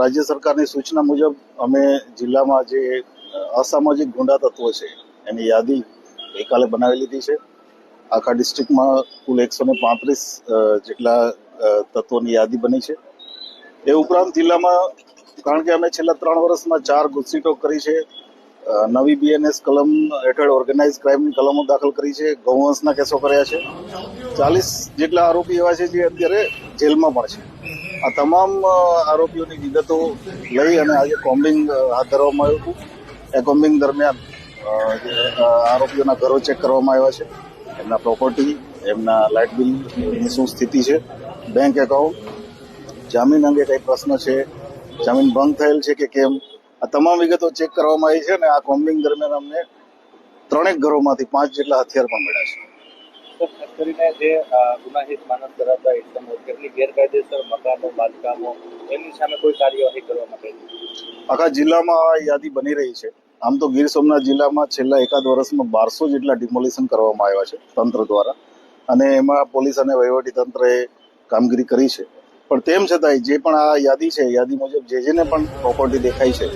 રાજ્ય સરકારની સૂચના મુજબ અમે જિલ્લામાં જે અસામાજિક ગુંડા તત્વો છે, એની યાદી ગઈકાલે બનાવી લીધી છે. આખા ડિસ્ટ્રિક્ટમાં કુલ એકસો ને પાંત્રીસ જેટલા તત્વોની યાદી બની છે. એ ઉપરાંત જિલ્લામાં, કારણ કે અમે છેલ્લા ત્રણ વર્ષમાં ચાર ગુસ્સીટો કરી છે નવી બીએનએસ કલમ હેઠળ ઓર્ગેનાઇઝ ક્રાઇમની કલમો દાખલ કરી છે. ગૌવંશના કેસો કર્યા છે. ચાલીસ જેટલા આરોપી એવા છે જે અત્યારે જેલમાં પણ છે. આ તમામ આરોપીઓની વિગતો લઈ અને આજે કોમ્બિંગ હાથ ધરવામાં આવ્યું હતું. એ કોમ્બિંગ દરમિયાન આરોપીઓના ઘરો ચેક કરવામાં આવ્યા છે. એમના પ્રોપર્ટી એમના લાઇટ બિલની શું સ્થિતિ છે. બેંક એકાઉન્ટ જામીન અંગે કઈ પ્રશ્ન છે? જામીન ભંગ થયેલ છે કે કેમ? આ તમામ વિગતો ચેક કરવામાં આવી છે અને આ કોમ્બિંગ દરમિયાન અમને ત્રણેક ઘરોમાંથી પાંચ જેટલા હથિયાર પણ મળ્યા છે. ખાસ કરીને જે ગુનાહિત માનવ ધરાવતા એકદમ તેમની ગેરકાયદેસર મકાનો બાંધકામો એમની સામે કોઈ કાર્યવાહી કરવામાં માટે? આખા જિલ્લામાં આ યાદી બની રહી છે. આમ તો ગીર સોમનાથ જિલ્લામાં છેલ્લા એકાદ વર્ષમાં બારસો જેટલા ડિમોલિશન કરવામાં આવ્યા છે તંત્ર દ્વારા. અને એમાં પોલીસ અને વહીવટી તંત્રએ કામગીરી કરી છે. પણ તેમ છતાંય જે પણ આ યાદી છે યાદી મુજબ જે જેને પણ પ્રોપર્ટી દેખાય છે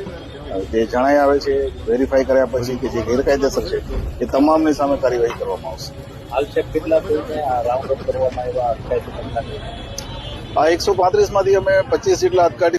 જે જણાય આવે છે વેરીફાઈ કર્યા પછી કે જે ગેરકાયદેસર છે એ તમામની સામે કાર્યવાહી કરવામાં આવશે. હાલ છે કેટલા રાઉન્ડ અપ કરવામાં આવ્યા? આ એકસો પાંત્રીસમાંથી અમે પચીસ જેટલા અટકાટી